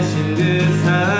하신 그 사랑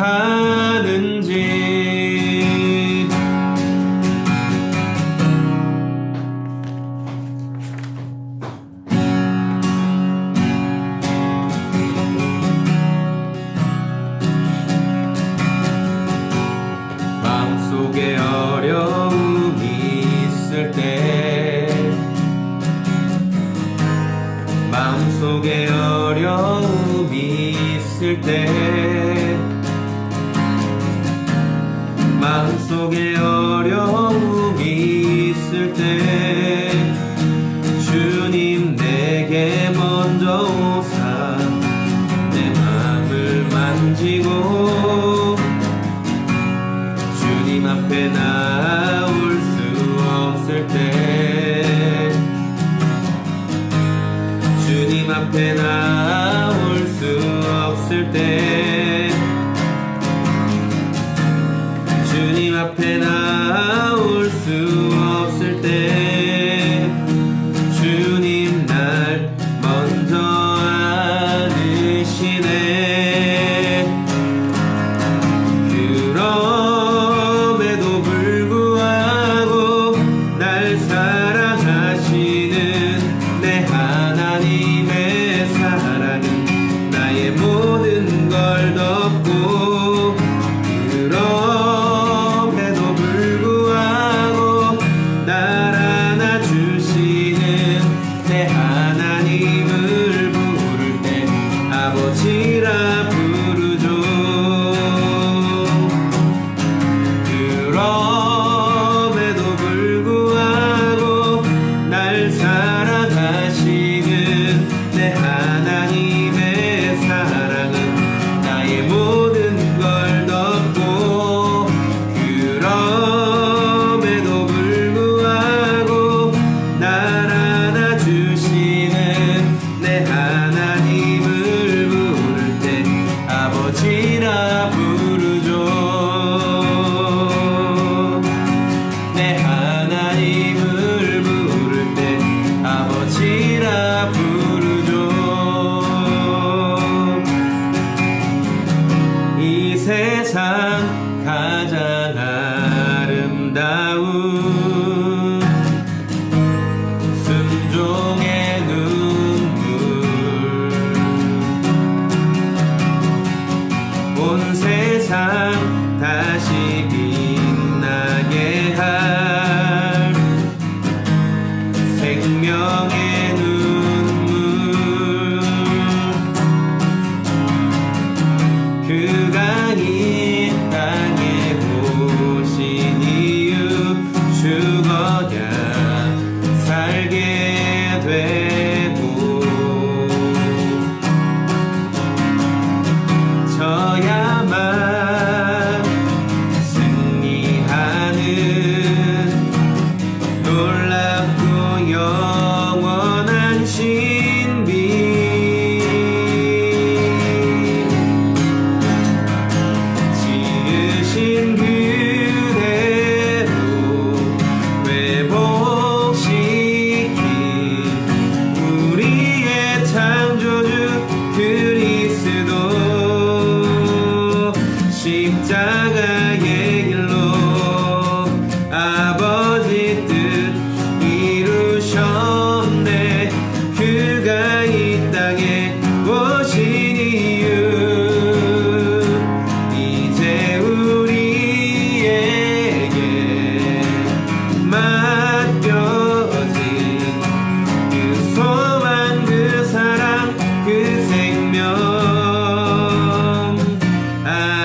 看。 안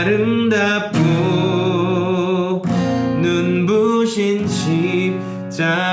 아름답고 눈부신 십자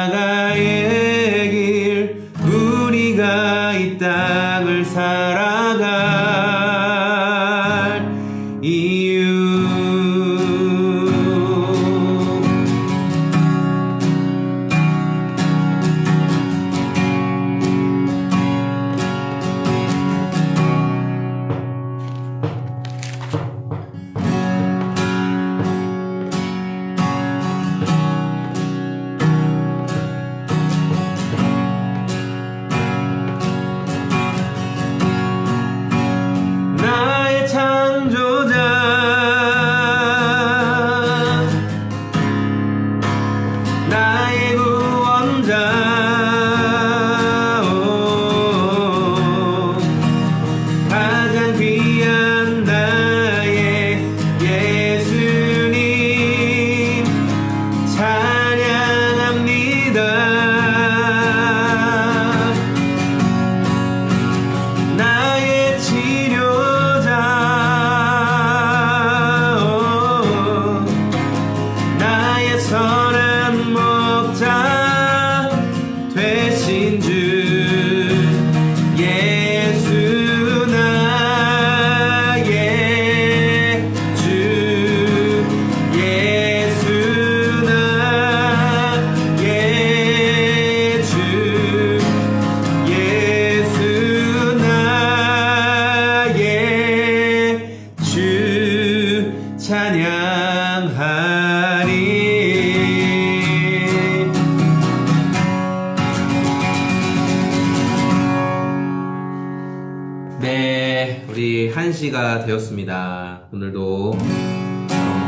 1시가 되었습니다. 오늘도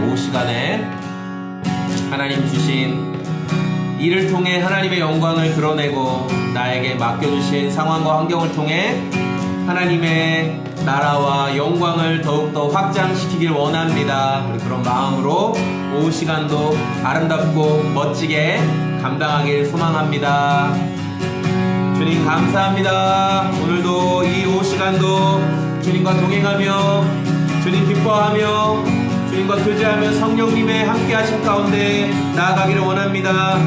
오후 시간에 하나님 주신 이를 통해 하나님의 영광을 드러내고 나에게 맡겨주신 상황과 환경을 통해 하나님의 나라와 영광을 더욱더 확장시키길 원합니다. 우리 그런 마음으로 오후 시간도 아름답고 멋지게 감당하길 소망합니다. 주님 감사합니다. 오늘도 이 오후 시간도 주님과 동행하며 주님 기뻐하며 주님과 교제하며 성령님의 함께 하신 가운데 나아가기를 원합니다.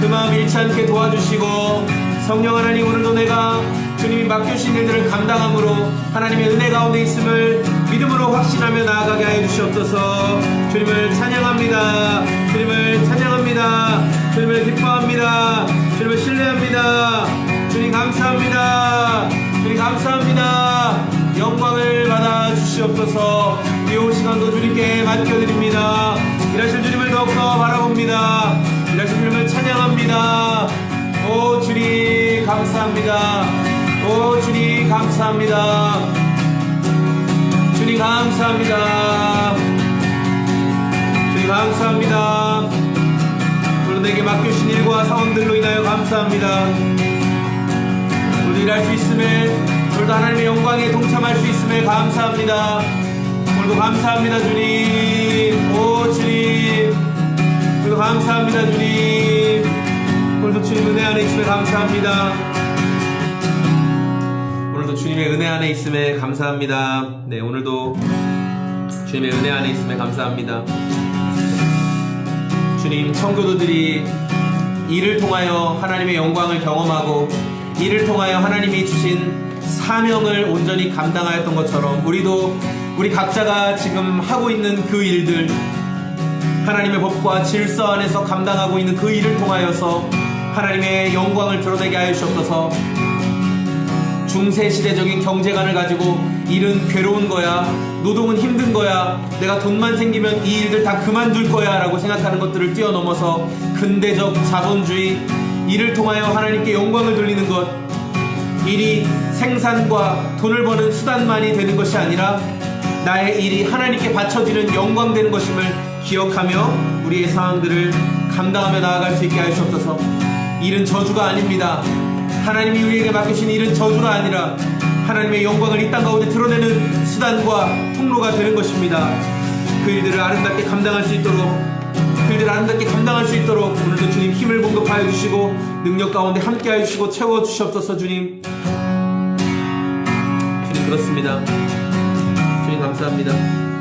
그 마음 잃지 않게 도와주시고 성령 하나님 오늘도 내가 주님이 맡겨주신 일들을 감당함으로 하나님의 은혜 가운데 있음을 믿음으로 확신하며 나아가게 하여 주시옵소서 주님을 찬양합니다. 주님을 찬양합니다. 주님을 기뻐합니다. 주님을 신뢰합니다. 주님 감사합니다. 주님 감사합니다. 영광을 받아 주시옵소서 이 시간도 주님께 맡겨드립니다. 일하실 주님을 더욱더 바라봅니다. 일하실 주님을 찬양합니다. 오 주님 감사합니다. 오 주님 감사합니다. 주님 감사합니다. 주님 감사합니다. 오늘 내게 맡겨주신 일과 상황들로 인하여 감사합니다. 오늘 일할 수 있음에 오늘도 하나님의 영광에 동참할 수 있음에 감사합니다. 오늘도 감사합니다 주님. 오 주님. 오늘도 감사합니다 주님. 오늘도 주님 은혜 안에 있음에 감사합니다. 오늘도 주님의 은혜 안에 있음에 감사합니다. 네 오늘도 주님의 은혜 안에 있음에 감사합니다. 주님 청교도들이 이를 통하여 하나님의 영광을 경험하고 이를 통하여 하나님이 주신 사명을 온전히 감당하였던 것처럼 우리도 우리 각자가 지금 하고 있는 그 일들 하나님의 법과 질서 안에서 감당하고 있는 그 일을 통하여서 하나님의 영광을 드러내게 하여 주옵소서 중세 시대적인 경제관을 가지고 일은 괴로운 거야. 노동은 힘든 거야. 내가 돈만 생기면 이 일들 다 그만둘 거야. 라고 생각하는 것들을 뛰어넘어서 근대적 자본주의, 일을 통하여 하나님께 영광을 돌리는 것. 일이 생산과 돈을 버는 수단만이 되는 것이 아니라 나의 일이 하나님께 바쳐지는 영광 되는 것임을 기억하며 우리의 상황들을 감당하며 나아갈 수 있게 하여 주옵소서. 일은 저주가 아닙니다. 하나님이 우리에게 맡기신 일은 저주가 아니라 하나님의 영광을 이 땅 가운데 드러내는 수단과 통로가 되는 것입니다. 그 일들을 아름답게 감당할 수 있도록 그 일들을 아름답게 감당할 수 있도록 오늘도 주님 힘을 공급하여 주시고 능력 가운데 함께 하여 주시고 채워 주시옵소서 주님 주님 그렇습니다. 주님 감사합니다.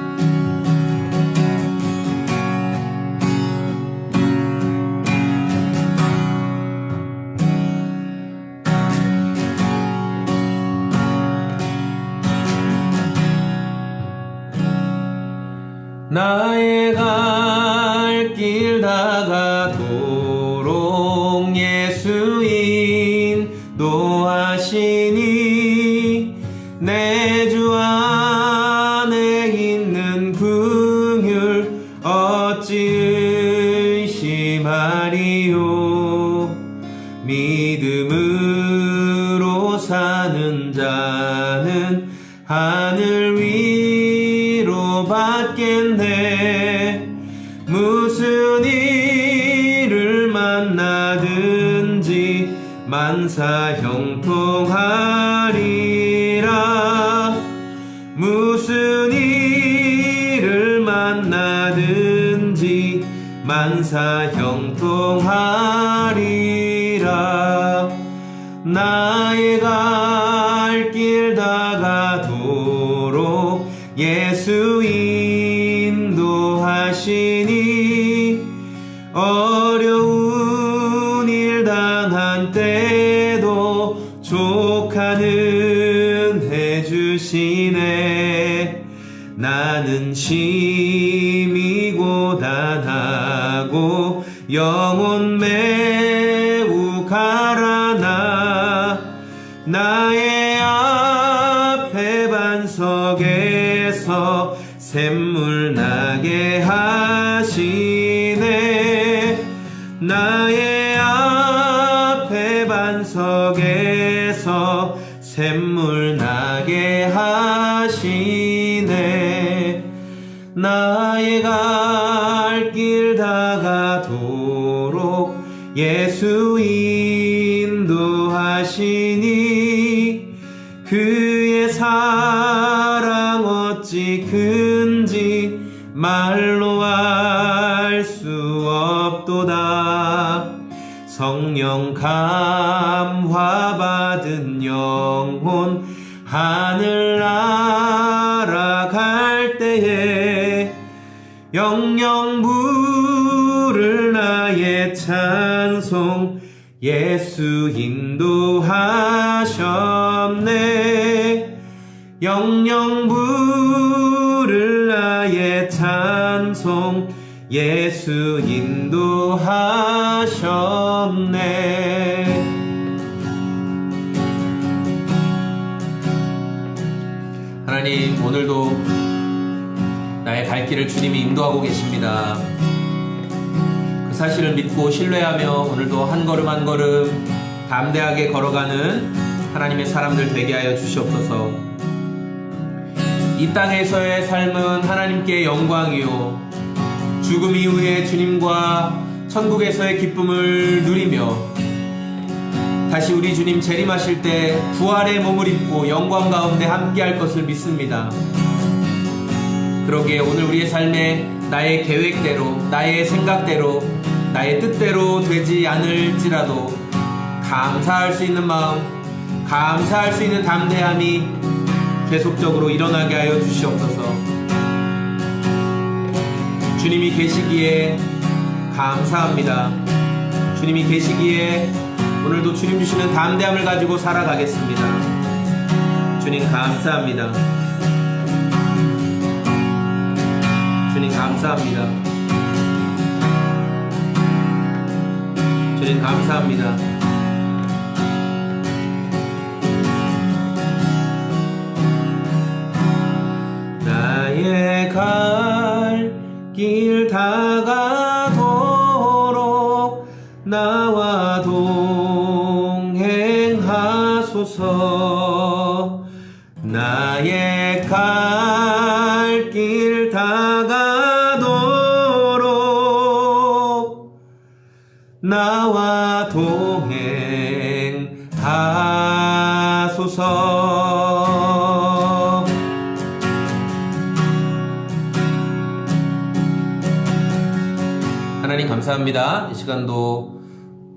안에 있는 긍휼 어찌 의심하리요? 믿음으로 사는 자는 하늘 위로 받겠네. 무슨 일을 만나든지 만사 형통하 만사 형통하리라 나의 갈 길 다가도록 예수 인도하시니 어려운 일 당한 때도 족하는 해주시네. 나는 심 영혼 매우 가라나 나의 앞에 반석에서 샘 알수 없도다. 성령 감화 받은 영혼 하늘 날아갈 때에 영영 부를 나의 찬송 예수 인도하셨네. 영영 예수 인도하셨네 하나님 오늘도 나의 갈 길을 주님이 인도하고 계십니다. 그 사실을 믿고 신뢰하며 오늘도 한 걸음 한 걸음 담대하게 걸어가는 하나님의 사람들 되게 하여 주시옵소서. 이 땅에서의 삶은 하나님께 영광이요. 죽음 이후에 주님과 천국에서의 기쁨을 누리며 다시 우리 주님 재림하실 때 부활의 몸을 입고 영광 가운데 함께할 것을 믿습니다. 그러기에 오늘 우리의 삶에 나의 계획대로, 나의 생각대로, 나의 뜻대로 되지 않을지라도 감사할 수 있는 마음, 감사할 수 있는 담대함이 계속적으로 일어나게 하여 주시옵소서. 주님이 계시기에 감사합니다. 주님이 계시기에 오늘도 주님 주시는 담대함을 가지고 살아가겠습니다. 주님 감사합니다. 주님 감사합니다. 주님 감사합니다. 감사합니다. 이 시간도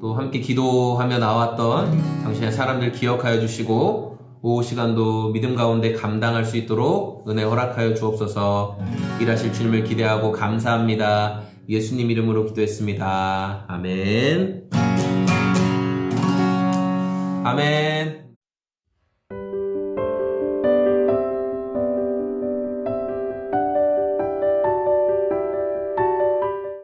또 함께 기도하며 나왔던 당신의 사람들 기억하여 주시고 오후 시간도 믿음 가운데 감당할 수 있도록 은혜 허락하여 주옵소서 일하실 주님을 기대하고 감사합니다. 예수님 이름으로 기도했습니다. 아멘. 아멘.